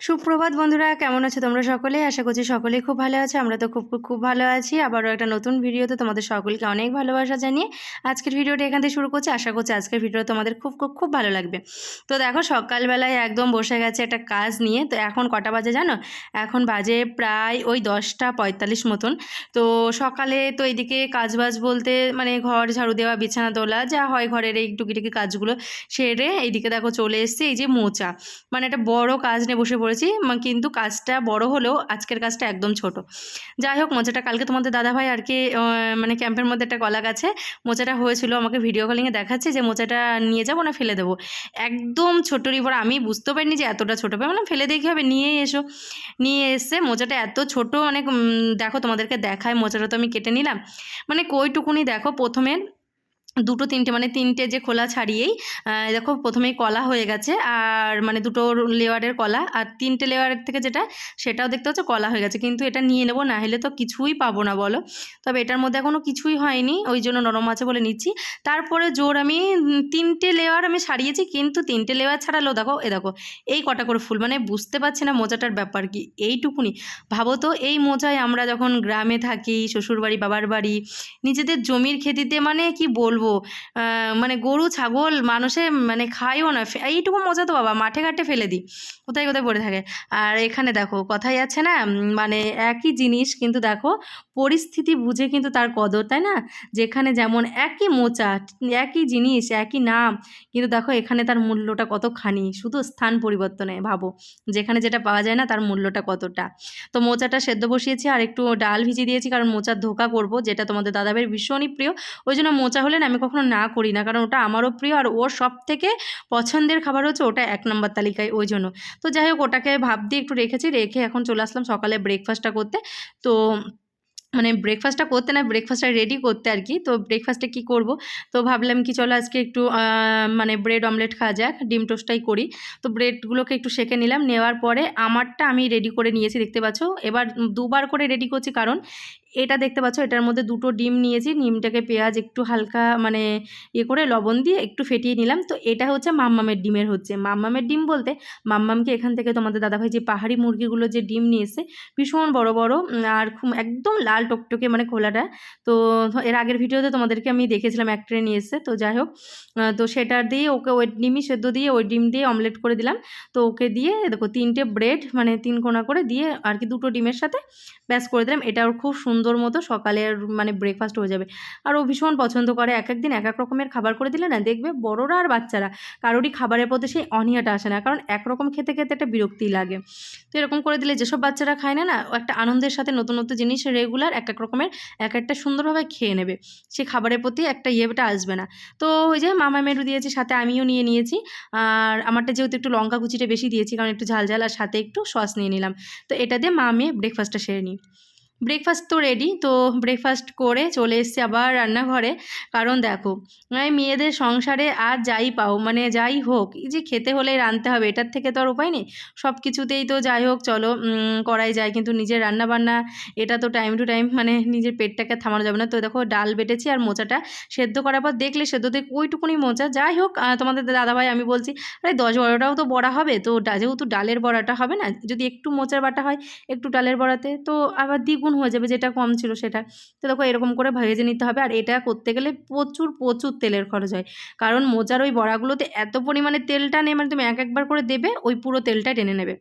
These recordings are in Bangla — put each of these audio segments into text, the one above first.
সুপ্রভাত বন্ধুরা, কেমন আছো তোমরা সকলে? আশা করছি সকলেই খুব ভালো আছে। আমরা তো খুব খুব ভালো আছি। আবারও একটা নতুন ভিডিওতে তোমাদের সকলকে অনেক ভালোবাসা জানিয়ে আজকের ভিডিওটা এখান থেকে শুরু করছি। আশা করছি আজকের ভিডিওটা তোমাদের খুব খুব খুব ভালো লাগবে। তো দেখো, সকালবেলায় একদম বসে গেছে একটা কাজ নিয়ে। তো এখন কটা বাজে জানো? এখন বাজে প্রায় ওই দশটা পঁয়তাল্লিশ মতন। তো সকালে তো এইদিকে কাজবাজ বলতে মানে ঘর ঝাড়ু দেওয়া, বিছানা তোলা, যা হয় ঘরের এই টুকিটুকি কাজগুলো সেরে এইদিকে দেখো চলে এসছে। এই যে মোচা। মানে একটা বড় কাজ নিয়ে বসে পড়েছি কিন্তু কাজটা বড় হলেও আজকের কাজটা একদম ছোট। যাই হোক, মোচাটা কালকে তোমাদের দাদাভাই আর কি মানে ক্যাম্পের মধ্যে একটা কলা গাছে মোচাটা হয়েছিল, আমাকে ভিডিও কলিংয়ে দেখাচ্ছে যে মোচাটা নিয়ে যাব না ফেলে দেবো। একদম ছোট রিপোর্ট আমি বুঝতে পারিনি যে এতটা ছোটো। হবে মানে ফেলে দেখি হবে নিয়েই এসো। নিয়ে এসে মোচাটা এত ছোট, অনেক দেখো তোমাদেরকে দেখায়, মোচাটা তো আমি কেটে নিলাম। মানে কইটুকুনি দেখো প্রথমে। দুটো, তিনটে মানে তিনটে যে খোলা ছাড়িয়েই দেখো প্রথমেই কলা হয়ে গেছে, আর মানে দুটো লেয়ারের কলা, আর তিনটে লেয়ারের থেকে যেটা, সেটাও দেখতে হচ্ছে কলা হয়ে গেছে, কিন্তু এটা নিয়ে নেব, না হলে তো কিছুই পাবো না, বলো। তবে এটার মধ্যে এখনও কিছুই হয়নি, ওই জন্য নরম আছে বলে নিচ্ছি। তারপরে জোর আমি তিনটে লেয়ার আমি সারিয়েছি কিন্তু তিনটে লেয়ার ছাড়ালো, দেখো, এ দেখো, এই কটা করে ফুল মানে বুঝতে পারছি না মোজাটার ব্যাপার কি, এইটুকুনি। ভাবো তো, এই মোজায় আমরা যখন গ্রামে থাকি, শ্বশুরবাড়ি, বাবার বাড়ি, নিজেদের জমির খেতিতে মানে কি বলব আহ, মানে গরু ছাগল মানুষে মানে খায়ও না। এইটুকু মজা তো বাবা মাঠে ঘাটে ফেলে দিই। কোথায় কোথায় পড়ে থাকে। আর এখানে দেখো কথাই আছে না মানে একই জিনিস কিন্তু দেখো পরিস্থিতি বুঝে কিন্তু তার কদর তাই না? যেখানে যেমন একই মোচা একই জিনিস একই নাম কিন্তু দেখো এখানে তার মূল্যটা কতখানি? শুধু স্থান পরিবর্তনে ভাবো। যেখানে যেটা পাওয়া যায় না তার মূল্যটা কতটা? তো মোচাটা সেদ্ধ বসিয়েছি আর একটু ডাল ভিজিয়ে দিয়েছি কারণ মোচার ধোকা করব যেটা তোমাদের দাদাভাইয়ের ভীষণই প্রিয়। ওই জন্য মোচা হলে না আমি কখনো না করি না। কারণ ওটা আমারও প্রিয় আর ওর সব থেকে পছন্দের খাবার হচ্ছে ওটা এক নম্বর তালিকায় ওই জন্য। তো যাই হোক, ওটাকে ভাব দিয়ে একটু রেখেছি, রেখে এখন চলে আসলাম সকালে ব্রেকফাস্টটা করতে। তো মানে ব্রেকফাস্টটা করতে না ব্রেকফাস্টটা রেডি করতে আর কি। তো ব্রেকফাস্টে কি করব? তো ভাবলাম কি চলো আজকে একটু মানে ব্রেড অমলেট খাওয়া যাক, ডিম টোস্টটাই করি। তো ব্রেডগুলোকে একটু সেকে নিলাম, নেওয়ার পরে আমারটা আমি রেডি করে নিয়েছি, দেখতে পাচ্ছ? এবার দুবার করে রেডি করছি, কারণ এটা দেখতে পাচ্ছ, এটার মধ্যে দুটো ডিম নিয়েছি। ডিমটাকে পেঁয়াজ একটু হালকা মানে ইয়ে করে লবণ দিয়ে একটু ফেটিয়ে নিলাম। তো এটা হচ্ছে মাম্মামের ডিমের হচ্ছে। মাম্মামের ডিম বলতে মাম্মামকে এখান থেকে তোমাদের দাদাভাই যে পাহাড়ি মুরগিগুলো যে ডিম নিয়ে এসে ভীষণ বড় বড় আর খুব একদম লাল টকটকে মানে খোলাটা। তো এর আগের ভিডিওতে তোমাদেরকে আমি দেখেছিলাম এক ট্রে নিয়ে এসে তো যাই হোক তো সেটা দিয়ে ওকে ওই ডিমই সেদ্ধ দিয়ে ওই ডিম দিয়ে অমলেট করে দিলাম। তো ওকে দিয়ে দেখো তিনটে ব্রেড মানে তিন কোনা করে দিয়ে আর কি দুটো ডিমের সাথে ব্যাস করে দিলাম। এটা ওর খুব সুন্দর মতো সকালের মানে ব্রেকফাস্ট হয়ে যাবে। আর ও ভীষণ পছন্দ করে এক এক দিন এক এক রকমের খাবার করে দিলে না, দেখবে বড়রা আর বাচ্চারা কারোরই খাবারের প্রতি সেই অনীহাটা আসে না, কারণ একরকম খেতে খেতে একটা বিরক্তি লাগে। তো এরকম করে দিলে যেসব বাচ্চারা খায় না না একটা আনন্দের সাথে নতুন নতুন জিনিস রেগুলার এক এক রকমের এক একটা সুন্দরভাবে খেয়ে নেবে। সে খাবারের প্রতি একটা ইয়েটা আসবে না। তো ওই যে মামা মেরু দিয়েছি, সাথে আমিও নিয়ে নিয়েছি। আর আমারটা যেহেতু একটু লঙ্কা কুচিটা বেশি দিয়েছি, কারণ একটু ঝাল ঝাল, আর সাথে একটু সস নিয়ে নিলাম। তো এটা দিয়ে মা মেয়ে ব্রেকফাস্টটা সেরে নিই। ব্রেকফাস্ট তো রেডি তো ব্রেকফাস্ট করে চলে এসেছি আবার রান্নাঘরে। কারণ দেখো মেয়েদের সংসারে আর যাই পাও মানে যাই হোক, এই যে খেতে হলে রাঁধতে হবে, এটার থেকে তো আর উপায় নেই। সব কিছুতেই তো যাই হোক, চলো করাই যায়। কিন্তু নিজের রান্না বান্না এটা তো টাইম টু টাইম মানে নিজের পেটটাকে থামানো যাবে না। তো দেখো, ডাল বেটেছি আর মোচাটা সেদ্ধ করার পর দেখলে সেদ্ধ থেকে ওইটুকুনি মোচা। যাই হোক তোমাদের দাদাভাই, আমি বলছি, আরে, দশ বারোটাও তো বড়া হবে। তো যেহেতু ডালের বড়াটা হবে না, যদি একটু মোচার বাটা হয়, একটু ডালের বড়াতে। তো আবার দ্বিগুণ হয়ে যাবে যেটা কম ছিল সেটা। তো দেখো এরকম করে ভেজে নিতে হবে আর এটা করতে গেলে প্রচুর প্রচুর তেলের খরচ হয়। কারণ মোজার ওই বড়াগুলোতে এত পরিমাণে তেলটা নেই মানে তুমি এক একবার করে দেবে, ওই পুরো তেলটা টেনে নেবে।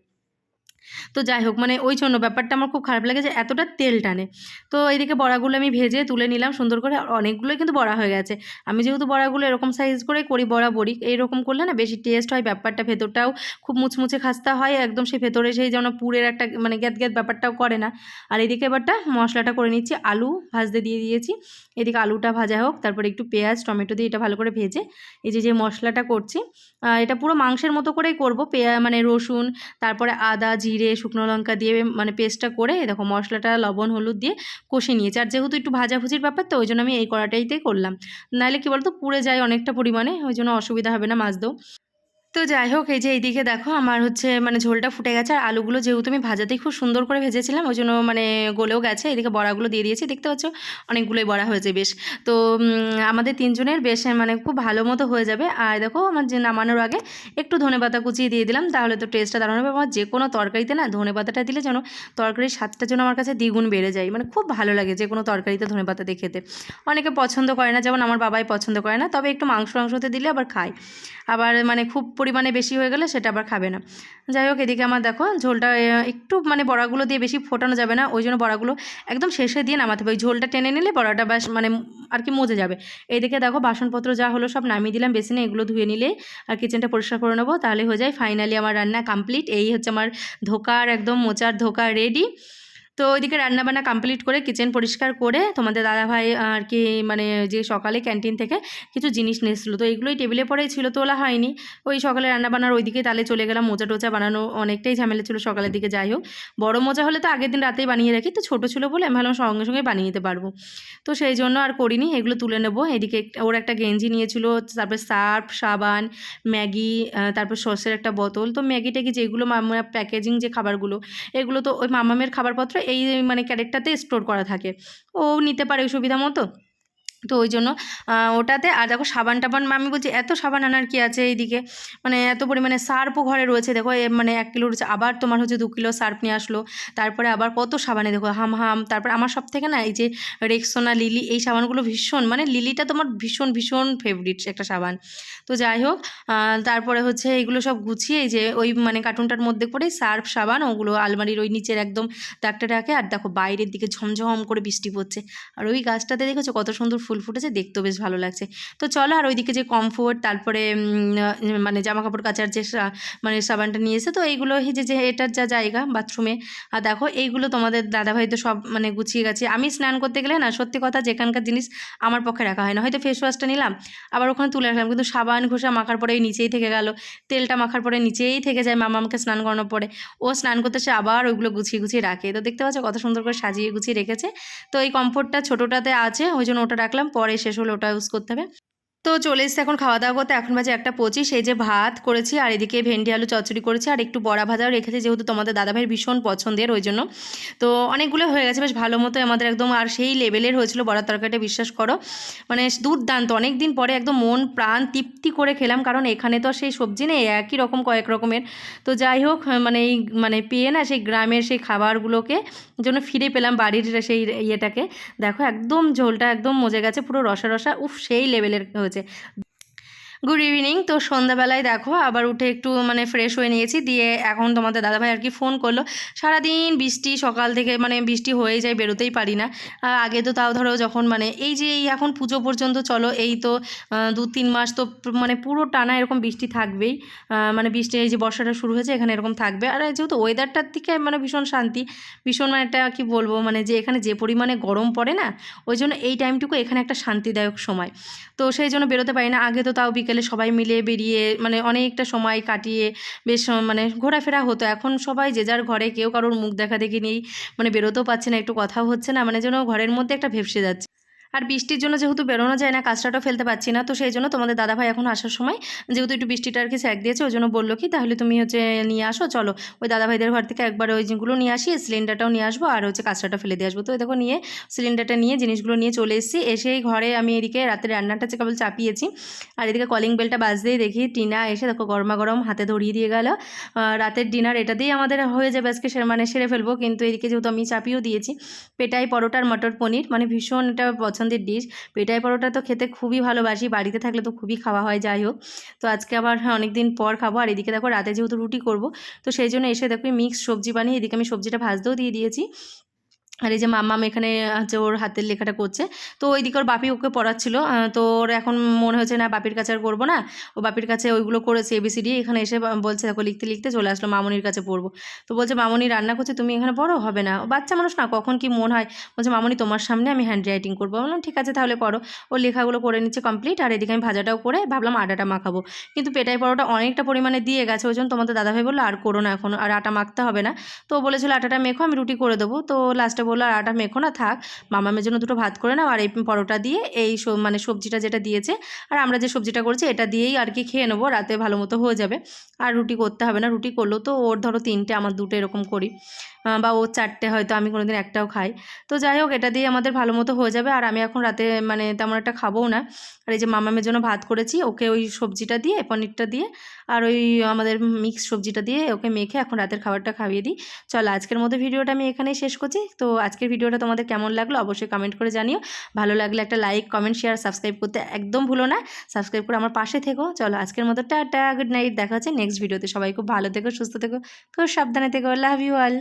তো যাই হোক মানে ওই জন্য ব্যাপারটা আমার খুব খারাপ লাগে যে এতটা তেল টানে। তো এইদিকে বড়াগুলো আমি ভেজে তুলে নিলাম, সুন্দর করে অনেকগুলোই কিন্তু বড়া হয়ে গেছে। আমি যেহেতু বড়াগুলো এরকম সাইজ করে করি, বড়া বড়ি, এইরকম করলে না বেশি টেস্ট হয়, ব্যাপারটা ভেতরটাও খুব মুচমুচে খাস্তা হয়, একদম সেই ভেতরে সেই যেন পুরের একটা মানে গ্যাত গ্যাত ব্যাপারটাও করে না। আর এদিকে এবারটা মশলাটা করে নিচ্ছি, আলু ভাজতে দিয়ে দিয়েছি। এদিকে আলুটা ভাজা হোক, তারপরে একটু পেঁয়াজ, টমেটো দিয়ে এটা ভালো করে ভেজে এই যে যে মশলাটা করছি এটা পুরো মাংসের মতো করেই করব, পেঁয়া মানে রসুন, তারপরে আদা জিরে, শুকনো লঙ্কা দিয়ে মানে পেস্টটা করে দেখো মশলাটা, লবণ, হলুদ দিয়ে কষে নিয়েছি। আর যেহেতু একটু ভাজাভুজির ব্যাপার, তো ওই জন্য আমি এই কড়াটাইতেই করলাম। নাহলে কী বলতো, পুড়ে যায় অনেকটা পরিমাণে, ওই জন্য অসুবিধা হবে না মাছ দেও তো যাই হোক, এই যে এইদিকে দেখো আমার হচ্ছে মানে ঝোলটা ফুটে গেছে আর আলুগুলো যেহেতু আমি ভাজাতেই খুব সুন্দর করে ভেজেছিলাম, ওই জন্য মানে গলেও গেছে। এদিকে বড়াগুলো দিয়ে দিয়েছি, দেখতে পাচ্ছ? অনেকগুলোই বড়া হয়েছে, বেশ। তো আমাদের তিনজনের বেশ মানে খুব ভালো মতো হয়ে যাবে। আর দেখো, আমার যে নামানোর আগে একটু ধনে পাতা কুচিয়ে দিয়ে দিলাম, তাহলে তো টেস্টটা দারুণ হবে। আমার যে কোনো তরকারিতে না, ধনে পাতাটা দিলে যেন তরকারির স্বাদটা যেন আমার কাছে দ্বিগুণ বেড়ে যায়। মানে খুব ভালো লাগে যে কোনো তরকারিতে ধনে পাতা দিয়ে খেতে। অনেকে পছন্দ করে না, যেমন আমার বাবাই পছন্দ করে না, তবে একটু মাংস মাংসতে দিলে আবার খায়। আবার মানে খুব পরিমাণে বেশি হয়ে গেলে সেটা আবার খাবে না। যাই হোক, এদিকে আমার দেখো, ঝোলটা একটু মানে বড়াগুলো দিয়ে বেশি ফোটানো যাবে না, ওই জন্য বড়াগুলো একদম শেষে দিয়ে নামাতে হবে। ওই ঝোলটা টেনে নিলে বড়াটা ব্যাস মানে আর কি মজে যাবে। এদিকে দেখো, বাসনপত্র যা হলো সব নামিয়ে দিলাম বেসিনে, এগুলো ধুয়ে নিলে আর কিচেনটা পরিষ্কার করে নেব। তাহলে হয়ে যায় ফাইনালি আমার রান্না কমপ্লিট এই হচ্ছে আমার ধোকার, একদম মোচার ধোকা রেডি তো ওইদিকে রান্নাবান্না কমপ্লিট করে কিচেন পরিষ্কার করে তোমাদের দাদাভাই আর কি মানে যে সকালে ক্যান্টিন থেকে কিছু জিনিস নিয়েছিল। তো এইগুলোই টেবিলে পরেই ছিল, তোলা হয়নি। ওই সকালে রান্নাবান্নার ওইদিকে তালে চলে গেলাম মোচা টোচা বানানো অনেকটাই ঝামেলা ছিল সকালের দিকে, যাই হোক। বড় মোচা হলে তো আগের দিন রাতেই বানিয়ে রাখি, তো ছোটো ছিল বলে আমি ভাবলাম সঙ্গে সঙ্গে বানিয়ে নিতে পারব। তো সেই জন্য আর করিনি, এগুলো তুলে নেব। এদিকে ওর একটা গেঞ্জি নিয়েছিল, তারপরে সার্ফ, সাবান, ম্যাগি তারপর সসের একটা বোতল। তো ম্যাগি ট্যাগি যেগুলো মামা প্যাকেজিং যে খাবারগুলো, এগুলো তো ওই মামামের খাবারপত্র এই মানে ক্যারেক্টারতে স্টোর করা থাকে। ও নিতে পারে সুবিধা মতো। তো ওই জন্য ওটাতে, আর দেখো সাবান টাবান, আমি বলছি এত সাবান আনার কি আছে এইদিকে? মানে এত পরিমাণে সার্ফও ঘরে রয়েছে, দেখো মানে এক কিলো রয়েছে, আবার তোমার হচ্ছে দু কিলো সার্ফ নিয়ে আসলো, তারপরে আবার কত সাবানে, দেখো হাম হাম তারপরে আমার সব থেকে না এই যে রেক্সোনা, লিলি, এই সাবানগুলো ভীষণ মানে লিলিটা তোমার ভীষণ ভীষণ ফেভারিট একটা সাবান। তো যাই হোক তারপরে হচ্ছে এগুলো সব গুছিয়ে যে ওই মানে কার্টুনটার মধ্যে করে সার্ফ সাবান, ওগুলো আলমারির ওই নিচের একদম ডাকটা রাখে, আর দেখো বাইরের দিকে ঝমঝম করে বৃষ্টি পড়ছে। আর ওই গাছটাতে দেখেছ কত সুন্দর ফুল ফুটেছে, দেখতেও বেশ ভালো লাগছে। তো চলো আর ওইদিকে যে কমফোর্ট তারপরে মানে জামা কাপড় কাচার যে মানে সাবানটা নিয়ে এসে তো এইগুলো এই যে যে এটার যা জায়গা বাথরুমে আর দেখো এইগুলো তোমাদের দাদাভাই তো সব মানে গুছিয়ে গেছে। আমি স্নান করতে গেলে না, সত্যি কথা যেখানকার জিনিস আমার পক্ষে রাখা হয় না। হয়তো ফেস ওয়াশটা নিলাম, আবার ওখানে তুলে রাখলাম কিন্তু সাবান, ঘষা মাখার পরে নিচেই থেকে গেল। তেলটা মাখার পরে নিচেই থেকে যায় মামা আমাকে স্নান করানোর পরে। ও স্নান করতে সে আবার ওইগুলো গুছিয়ে গুছিয়ে রাখে। তো দেখতে পাচ্ছ কত সুন্দর করে সাজিয়ে, গুছিয়ে রেখেছে। তো এই কমফোর্টটা ছোটোটাতে আছে, ওই জন্য ওটা রাখলাম। পরে শেষ হলে ওটা ইউজ করতে হবে। তো চলে এসছে এখন খাওয়া দাওয়া করতে। এখন বাজে একটা পঁচিশ। এই যে ভাত করেছি, আর এদিকে ভেন্ডি আলু চচ্চড়ি করেছি, আর একটু বড়া ভাজাও রেখেছি, যেহেতু তোমাদের দাদাভাইয়ের ভীষণ পছন্দের, ওই জন্য। তো অনেকগুলো হয়ে গেছে, বেশ ভালো মতো আমাদের একদম, আর সেই লেভেলের হয়েছিল বড়ার তরকারিটা, বিশ্বাস করো। মানে দুর্দান্ত। অনেক দিন পরে একদম মন, প্রাণ তৃপ্তি করে খেলাম, কারণ এখানে তো সেই সবজি নেই, একই রকম, কয়েক রকমের। তো যাই হোক মানে এই মানে পেয়ে না সেই গ্রামের সেই খাবারগুলোকে জন্য ফিরে পেলাম বাড়ির সেই ইয়েটাকে। দেখো, একদম ঝোলটা একদম মজে গেছে, পুরো রসা রসা, উফ, সেই লেভেলের হয়েছে। છે. গুড ইভিনিং তো সন্ধ্যাবেলায় দেখো, আবার উঠে একটু মানে ফ্রেশ হয়ে নিয়েছি। দিয়ে এখন তোমাদের দাদাভাই আর কি ফোন করল। সারাদিন বৃষ্টি, সকাল থেকে মানে বৃষ্টি হয়ে যায়, বেরোতেই পারি না। আগে তো তাও ধরো যখন মানে এই যে এই এখন পুজো পর্যন্ত চলো, এই তো দু তিন মাস তো মানে পুরো টানা এরকম বৃষ্টি থাকবেই। মানে বৃষ্টি, এই যে বর্ষাটা শুরু হয়েছে, এখানে এরকম থাকবে। আর যেহেতু ওয়েদারটার দিকে মানে ভীষণ শান্তি, ভীষণ মানে একটা কী বলব মানে যে এখানে যে পরিমাণে গরম পড়ে না, ওই জন্য এই টাইমটুকু এখানে একটা শান্তিদায়ক সময়। তো সেই জন্য বেরোতে পারি না, আগে তো তাও বিকেলে সবাই মিলে বেরিয়ে মানে অনেকটা সময় কাটিয়ে বেশ মানে ঘোরাফেরা হতো। এখন সবাই যে যার ঘরে, কেউ কারোর মুখ দেখা দেখি নেই মানে বেরোতেও পারছে না, একটু কথাও হচ্ছে না মানে যেন ঘরের মধ্যে একটা ভেপসে যাচ্ছে। আর বৃষ্টির জন্য যেহেতু বেরোনো যায় না কাজটাও ফেলতে পারছি না, তো সেই জন্য তোমাদের দাদাভাই এখন আসার সময় যেহেতু একটু বৃষ্টিটা আর কি স্যাক দিয়েছে, ওই জন্য বলল কি, তাহলে তুমি হচ্ছে নিয়ে আসো, চলো। ওই দাদাভাইদের ঘর থেকে একবার ওই জিনিসগুলো নিয়ে আসি সিলিন্ডারটাও নিয়ে আসব, আর হচ্ছে কাঁচটাটা ফেলে দিয়ে আসব। তো দেখো নিয়ে সিলিন্ডারটা নিয়ে জিনিসগুলো নিয়ে চলে এসেছি এসেই ঘরে আমি এদিকে রাতের রান্নাটা হচ্ছে কেবল চাপিয়েছি, আর এদিকে কলিং বেলটা বাজতেই দেখি, টিনা এসে দেখো গরমা গরম হাতে ধরিয়ে দিয়ে গেল। রাতের ডিনার এটা দিয়েই আমাদের হয়ে যাবে, আজকে সে- মানে সেরে ফেলব, কিন্তু এদিকে যেহেতু আমি চাপিয়েও দিয়েছি, পেটাই পরোটার মটর পনির মানে ভীষণ এটা পছন্দের ডিশ পেটাই পরোটা তো খেতে খুবই ভালোবাসি বাড়িতে থাকলে তো খুবই খাওয়া হয় যাই হোক। তো আজকে আবার হ্যাঁ, অনেক দিন পর খাব। আর এদিকে দেখো রাতে যেহেতু রুটি করব তো সেই জন্য এসে দেখো মিক্সড সবজি বানিয়ে এদিকে আমি সবজিটা ভাজতেও দিয়ে দিয়েছি। আর এই যে মাম্মাম এখানে হচ্ছে ওর হাতের লেখাটা করছে। তো ওইদিকে ওর বাপি ওকে পড়াচ্ছিল। তো ওর এখন মনে হচ্ছে, না, বাপির কাছে আর করব না। ও বাপির কাছে ওইগুলো করেছে এবিসিডি এখানে এসে বলছে, দেখো, লিখতে লিখতে চলে আসলো, মামনির কাছে পড়ব। তো বলছে, মামনি রান্না করছে, তুমি এখানে পড়ো? হবে না। ও, বাচ্চা মানুষ না, কখন কি মন হয়? বলছে, মামনি, তোমার সামনে আমি হ্যান্ড রাইটিং করব। বললাম, ঠিক আছে, তাহলে করো ও লেখাগুলো করে নিচ্ছে কমপ্লিট আর এদিকে আমি ভাজাটাও করে ভাবলাম আটাটা মাখাবো। কিন্তু পেটাই পরোটা অনেকটা পরিমাণে দিয়ে গেছে, ওই জন্য তোমাদের দাদাভাই বলল, আর করো না এখন, আর আটা মাখতে হবে না। তো বলেছিল, আটাটা মেখো, আমি রুটি করে দেবো। তো লাস্টে বলল, আর আটা মেখো না, থাক। মামামের জন্য দুটো ভাত করে নাও আর এই পরোটা দিয়ে এই মানে সবজিটা যেটা দিয়েছে, আর আমরা যে সবজিটা করছি এটা দিয়েই আর কি খেয়ে নেব, রাতে ভালো মতো হয়ে যাবে। আর রুটি করতে হবে না, রুটি করলেও তো ওর ধরো তিনটে, আমার দুটো এরকম করি। বা ওর চারটে হয়তো, আমি কোনোদিন একটাও খাই। তো যাই হোক, এটা দিয়ে আমাদের ভালো মতো হয়ে যাবে। আর আমি এখন রাতে মানে তেমন একটা খাবোও না। আর এই যে মামামের জন্য ভাত করেছি, ওকে ওই সবজিটা দিয়ে, পনিরটা দিয়ে, আর ওই আমাদের মিক্স সবজিটা দিয়ে ওকে মেখে এখন রাতের খাবারটা খাইয়ে দিই। চল, আজকের মতো ভিডিওটা আমি এখানেই শেষ করছি। তো আজকের ভিডিওটা তোমাদের কেমন লাগল অবশ্যই কমেন্ট করে জানিও। ভালো লাগলে একটা লাইক কমেন্ট শেয়ার সাবস্ক্রাইব করতে একদম ভুলো না। সাবস্ক্রাইব করে আমার পাশে থেকো। চলো আজকের মতো টাটা গুড নাইট দেখা হচ্ছে নেক্সট ভিডিওতে সবাই খুব ভালো থেকো, সুস্থ থেকো। খুব সাবধানে থেকো। Love you all